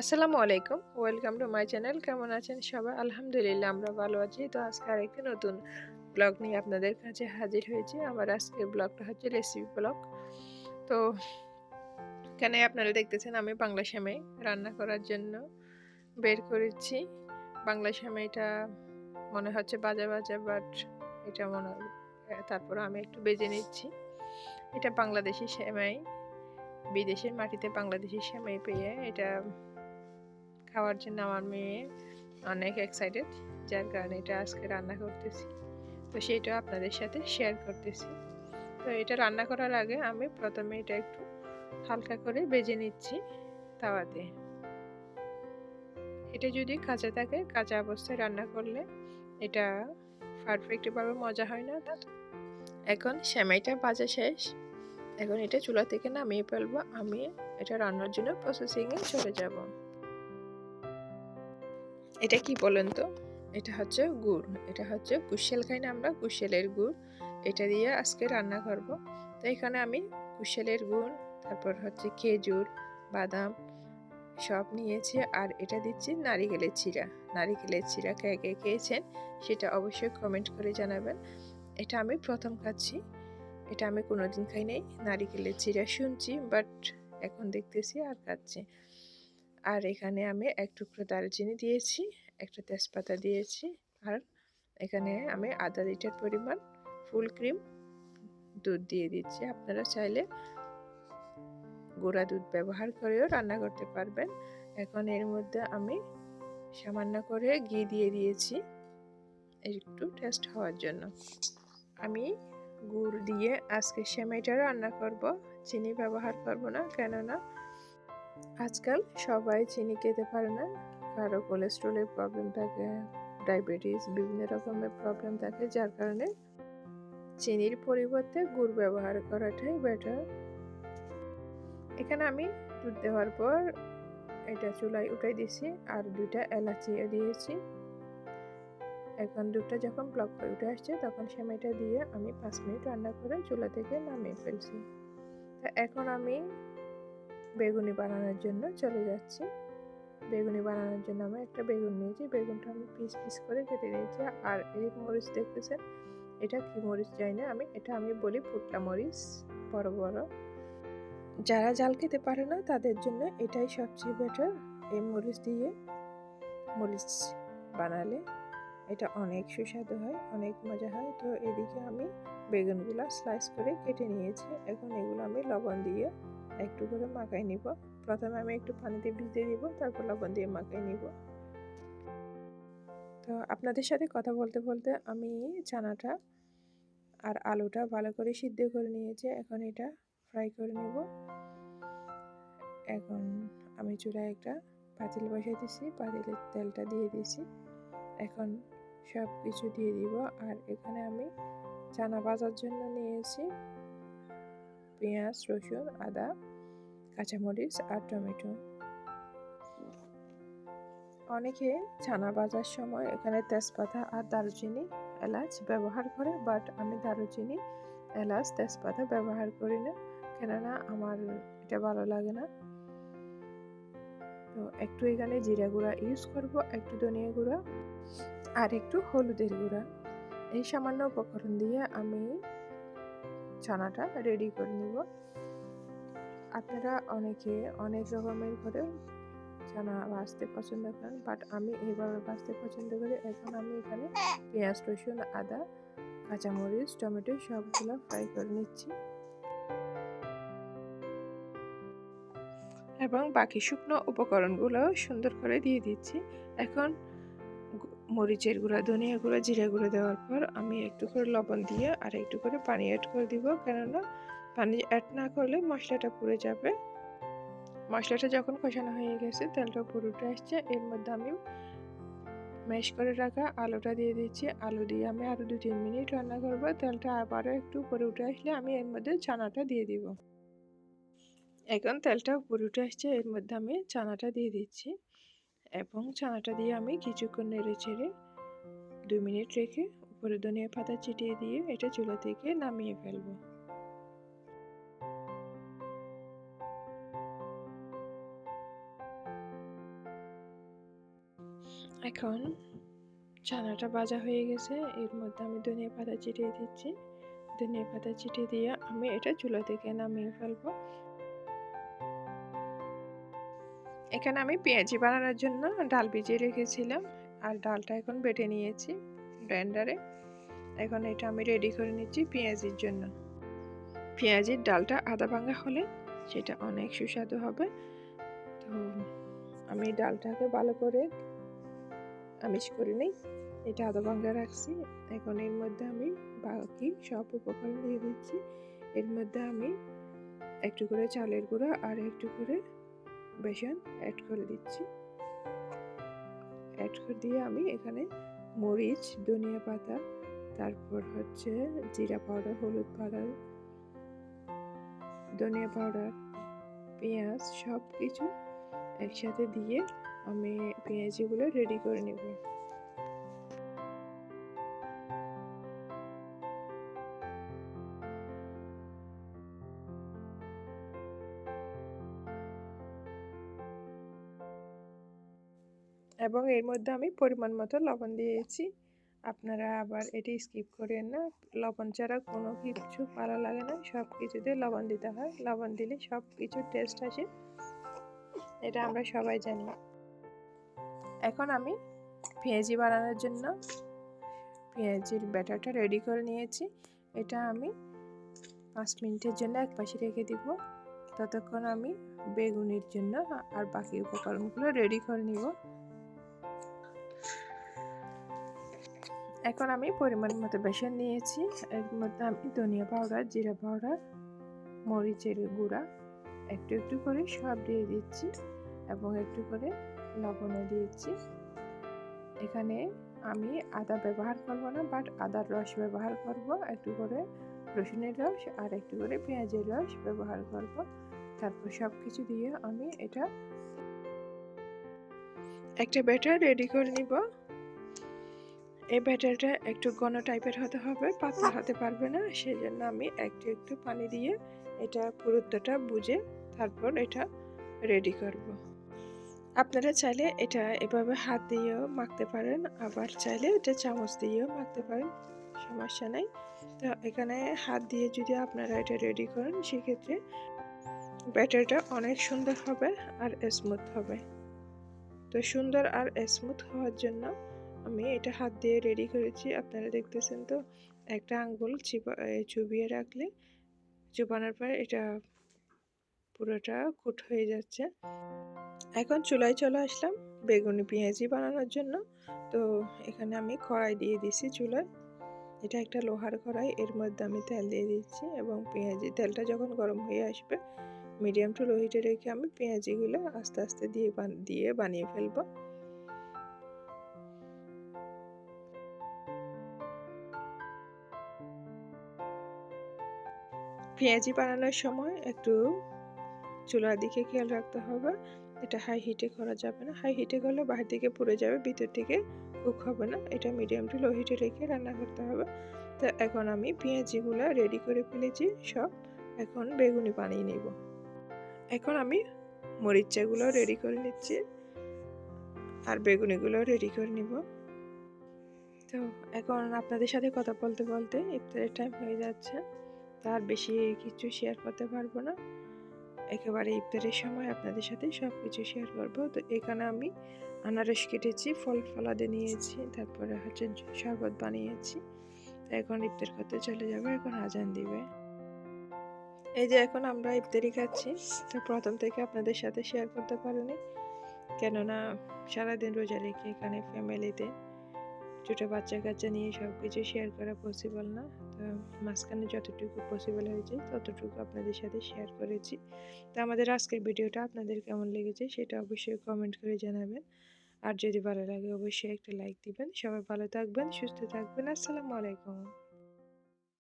আসসালামু আলাইকুম। Welcome to my channel কেমন আছেন সবাই? আলহামদুলিল্লাহ, আমরা ভালো আছি। তো আজকে আরেকটি নতুন ব্লগ নিয়ে আপনাদের কাছে হাজির হয়েছি। আমার আজকের ব্লগটা হচ্ছে রেসিপি ব্লগ তো এখানে আপনারা দেখতেছেন, আমি বাংলা সেমাই রান্না করার জন্য বের করেছি। বাংলা সেমাইটা মনে হচ্ছে বাজা বাজা বাট এটা মনে তারপর আমি একটু বেজে নিচ্ছি। এটা বাংলাদেশি সেমাই। বিদেশের মাটিতে বাংলাদেশি সেমাই পেয়ে এটা খাওয়ার জন্য আমার মেয়ে অনেক এক্সাইটেড যার কারণে এটা আজকে রান্না করতেছি। তো সেটা আপনাদের সাথে শেয়ার করতেছি। তো এটা রান্না করার আগে আমি প্রথমে এটা একটু হালকা করে বেজে নিচ্ছি তাওয়াতে। এটা যদি কাঁচা থাকে, কাঁচা অবস্থায় রান্না করলে এটা পারফেক্টভাবে মজা হয় না। তা এখন সেমাইটা বাজা শেষ। এখন এটা চুলা থেকে নামিয়ে ফেলব। আমি এটা রান্নার জন্য প্রসেসিংয়ে চলে যাব। এটা কি বলেন তো? এটা হচ্ছে গুড়, এটা হচ্ছে কুশেল খাই না আমরা, কুশেলের গুড়। এটা দিয়ে আজকে রান্না করব। তো এখানে আমি কুশেলের গুড়, তারপর হচ্ছে খেজুর, বাদাম সব নিয়েছি আর এটা দিচ্ছি নারিকেলের চিরা নারিকেলের চিরা কে কে খেয়েছেন সেটা অবশ্যই কমেন্ট করে জানাবেন। এটা আমি প্রথম খাচ্ছি। এটা আমি কোনোদিন খাই নাই। নারিকেলের চিরা শুনছি বাট এখন দেখতেছি আর খাচ্ছি। আর এখানে আমি এক টুকরো দারচিনি দিয়েছি, একটা তেজপাতা দিয়েছি, আর এখানে আমি আধা লিটার পরিমাণ ফুল ক্রিম দুধ দিয়ে দিচ্ছি। আপনারা চাইলে গোড়া দুধ ব্যবহার করেও রান্না করতে পারবেন। এখন এর মধ্যে আমি সামান্য করে ঘি দিয়ে দিয়েছি একটু টেস্ট হওয়ার জন্য। আমি গুড় দিয়ে আজকে সেমাইটা রান্না করব, চিনি ব্যবহার করব না, কেননা আজকাল সবাই চিনি খেতে পারে না। কারও কোলেস্ট্রলের প্রবলেম থাকে ডায়াবেটিস বিভিন্ন রকমের প্রবলেম থাকে, যার কারণে চিনির পরিবর্তে গুড় ব্যবহার করাটাই বেটার এখানে আমি দুধ দেওয়ার পর এটা চুলায় উঠাই দিয়েছি আর দুইটা এলাচিও দিয়েছি। এখন দুধটা যখন ব্লক হয়ে উঠে আসছে, তখন সেমাইটা দিয়ে আমি পাঁচ মিনিট রান্না করে চুলা থেকে নামিয়ে ফেলছি। তা এখন আমি বেগুনি বানানোর জন্য চলে যাচ্ছি। বেগুনি বানানোর জন্য আমি একটা বেগুন নিয়েছি। বেগুনটা আমি পিস পিস করে কেটে নিয়েছি। আর এই মরিচ দেখতেছেন? এটা কি মরিচ যাই না আমি। এটা আমি বলি ফুটলা মরিচ। বড় বড়। যারা জাল খেতে পারে না, তাদের জন্য এটাই সবচেয়ে বেটার এই মরিচ দিয়ে মরিচ বানালে এটা অনেক সুস্বাদু হয়, অনেক মজা হয়। তো এদিকে আমি বেগুনগুলো স্লাইস করে কেটে নিয়েছি। এখন এগুলো আমি লবণ দিয়ে একটু করে মাখাই নিব। প্রথমে আমি একটু পানিতে ভিজতে দিব, তারপর লবণ দিয়ে মাখাই নিব। তো আপনাদের সাথে কথা বলতে বলতে আমি চানাটা আর আলুটা ভালো করে সিদ্ধ করে নিয়েছি। এখন এটা ফ্রাই করে নেব। এখন আমি চুলায় একটা পাতিল বসাই দিছি, পাতিলের তেলটা দিয়ে দিছি। এখন সব কিছু দিয়ে দিব। আর এখানে আমি চানা ভাজার জন্য নিয়েছি। পেঁয়াজ, রসুন, আদা, কাঁচামরিচ আর টমেটো। অনেকে ছানা বাজার সময় এখানে তেজপাতা আর দারুচিনি এলাচ ব্যবহার করে বাট আমি দারুচিনি, এলাচ, তেজপাতা ব্যবহার করি না। কেননা আমার এটা ভালো লাগে না। তো একটু এখানে জিরা গুঁড়া ইউজ করব, একটু ধনিয়া গুঁড়া আর একটু হলুদের গুঁড়া। এই সামান্য উপকরণ দিয়ে আমি ছানাটা রেডি করে নিব। আপনারা অনেকে অনেক রকমের করে ছানা ভাজতে পছন্দ করেন বাট আমি এইভাবে ভাজতে পছন্দ করি। এখন আমি এখানে পেঁয়াজ, রসুন, আদা, কাঁচামরিচ, টমেটো সবগুলো ফ্রাই করে নিচ্ছি। এবং বাকি শুকনো উপকরণগুলো সুন্দর করে দিয়ে দিচ্ছি। এখন মরিচের গুঁড়া, ধনিয়া গুঁড়া, জিরা গুঁড়া দেওয়ার পর আমি একটু করে লবণ দিয়ে আর একটু করে পানি অ্যাড করে দিব। কেননা পানি অ্যাড না করলে মশলাটা পুড়ে যাবে। মশলাটা যখন কষানো হয়ে গেছে, তেলটা পুরো উঠে আসছে। এর মধ্যে আমি ম্যাশ করে রাখা আলুটা দিয়ে দিচ্ছি। আলু দিয়ে আমি আরও দু তিন মিনিট রান্না করব। তেলটা আবারও একটু উপরে উঠে আসলে আমি এর মধ্যে চানাটা দিয়ে দিব। এখন তেলটা উপরে উঠে আসছে, এর মধ্যে আমি চানাটা দিয়ে দিচ্ছি। এবং ছানাটা দিয়ে আমি কিছুক্ষণ নেড়ে ছেড়ে দু মিনিট রেখে উপরে ধনিয়া পাতা চিটিয়ে দিয়ে এটা চুলা থেকে নামিয়ে ফেলব। এখন ছানাটা ভাজা হয়ে গেছে, এর মধ্যে আমি ধনিয়া পাতা চিটিয়ে দিচ্ছি। ধনিয়া পাতা চিটিয়ে দিয়ে আমি এটা চুলা থেকে নামিয়ে ফেলব। এখানে আমি পেঁয়াজি বানানোর জন্য ডাল ভিজিয়ে রেখেছিলাম। আর ডালটা এখন বেটে নিয়েছি ব্লেন্ডারে এখন এটা আমি রেডি করে নিচ্ছি পেঁয়াজির জন্য। পেঁয়াজির ডালটা আদা ভাঙা হলে সেটা অনেক সুস্বাদু হবে। তো আমি ডালটাকে ভালো করে আমিষ করে নিই। এটা আদা ভাঙা রাখছি। এখন এর মধ্যে আমি বাকি সব উপকরণ দিয়ে দিচ্ছি। এর মধ্যে আমি একটু করে চালের গুঁড়া আর একটু করে বেসন অ্যাড করে দিচ্ছি। অ্যাড করে দিয়ে আমি এখানে মরিচ, ধনিয়া পাতা, তারপর হচ্ছে জিরা পাউডার, হলুদ পাউডার, ধনিয়া পাউডার, পেঁয়াজ সব কিছু একসাথে দিয়ে আমি পেঁয়াজিগুলো রেডি করে নেব। এবং এর মধ্যে আমি পরিমাণ মতো লবণ দিয়েছি। আপনারা আবার এটি স্কিপ করেন না। লবণ ছাড়া কোনো কিছু ভালো লাগে না। সব কিছুতে লবণ দিতে হয়। লবণ দিলে সব কিছু টেস্ট আসে। এটা আমরা সবাই জানি। এখন আমি পেঁয়াজি বানানোর জন্য পেঁয়াজির ব্যাটারটা রেডি করে নিয়েছি। এটা আমি পাঁচ মিনিটের জন্য এক পাশে রেখে দিব। ততক্ষণ আমি বেগুনের জন্য আর বাকি উপকরণগুলো রেডি করে নিব। এখন আমি পরিমাণ মতো বেসন নিয়েছি। এর মধ্যে আমি ধনিয়া পাউডার, জিরা পাউডার, মরিচের গুঁড়া একটু একটু করে সব দিয়ে দিচ্ছি এবং একটু করে লবণও দিয়েছি। এখানে আমি আদা ব্যবহার করব না বাট আদার রস ব্যবহার করব। একটু করে রসুনের রস আর একটু করে পেঁয়াজের রস ব্যবহার করব। তারপর সব কিছু দিয়ে আমি এটা একটা ব্যাটার রেডি করে নিব। এই ব্যাটারটা একটু ঘন টাইপের হতে হবে, পাতলা হতে পারবে না। সেই জন্য আমি একটু একটু পানি দিয়ে এটা পুরুত্বটা বুঝে তারপর এটা রেডি করব। আপনারা চাইলে এটা এভাবে হাত দিয়েও মাখতে পারেন, আবার চাইলে এটা চামচ দিয়েও মাখতে পারেন, সমস্যা নেই। তো এখানে হাত দিয়ে যদি আপনারা এটা রেডি করেন, সেক্ষেত্রে ব্যাটারটা অনেক সুন্দর হবে আর স্মুথ হবে। তো সুন্দর আর স্মুথ হওয়ার জন্য আমি এটা হাত দিয়ে রেডি করেছি, আপনারা দেখতেছেন তো। একটা আঙ্গুল চিপা চুবিয়ে রাখলে চুপানোর পর এটা পুরোটা কুট হয়ে যাচ্ছে। এখন চুলায় চলে আসলাম বেগুনি পেঁয়াজি বানানোর জন্য। তো এখানে আমি কড়াই দিয়ে দিছি চুলায়। এটা একটা লোহার কড়াই, এর মধ্যে আমি তেল দিয়ে দিচ্ছি এবং পেঁয়াজি, তেলটা যখন গরম হয়ে আসবে মিডিয়াম টু লো হিটে রেখে আমি পেঁয়াজিগুলো আস্তে আস্তে দিয়ে দিয়ে বানিয়ে ফেলব। পেঁয়াজি বানানোর সময় একটু চুলার দিকে খেয়াল রাখতে হবে। এটা হাই হিটে করা যাবে না। হাই হিটে করলে বাহির দিকে পুড়ে যাবে, ভিতর থেকে কুক হবে না। এটা মিডিয়াম টু লো হিটে রেখে রান্না করতে হবে। তো এখন আমি পেঁয়াজিগুলো রেডি করে ফেলেছি, সব এখন বেগুনি বানিয়ে নিব। এখন আমি মরিচাগুলো রেডি করে নিচ্ছি আর বেগুনিগুলো রেডি করে নিব। তো এখন আপনাদের সাথে কথা বলতে বলতে ইফতারের টাইম হয়ে যাচ্ছে। তার বেশি কিছু শেয়ার করতে পারব না। একেবারে ইফতারের সময় আপনাদের সাথে সব কিছু শেয়ার করব। তো এখানে আমি আনারস কেটেছি, ফল ফলাদে নিয়েছি, তারপরে হচ্ছে শরবত বানিয়েছি। এখন ইফতার করতে চলে যাবে, এখন আজান দিবে। এই যে এখন আমরা ইফতারি খাচ্ছি, তো প্রথম থেকে আপনাদের সাথে শেয়ার করতে পারিনি। কেননা সারাদিন রোজা রেখে এখানে ফ্যামিলিতে ছোটো বাচ্চা কাচ্চা নিয়ে সব কিছু শেয়ার করা পসিবল না। তো মাঝখানে যতটুকু পসিবল হয়েছে, ততটুকু আপনাদের সাথে শেয়ার করেছি। তো আমাদের আজকের ভিডিওটা আপনাদের কেমন লেগেছে সেটা অবশ্যই কমেন্ট করে জানাবেন। আর যদি ভালো লাগে অবশ্যই একটা লাইক দিবেন। সবাই ভালো থাকবেন, সুস্থ থাকবেন। আসসালামু আলাইকুম।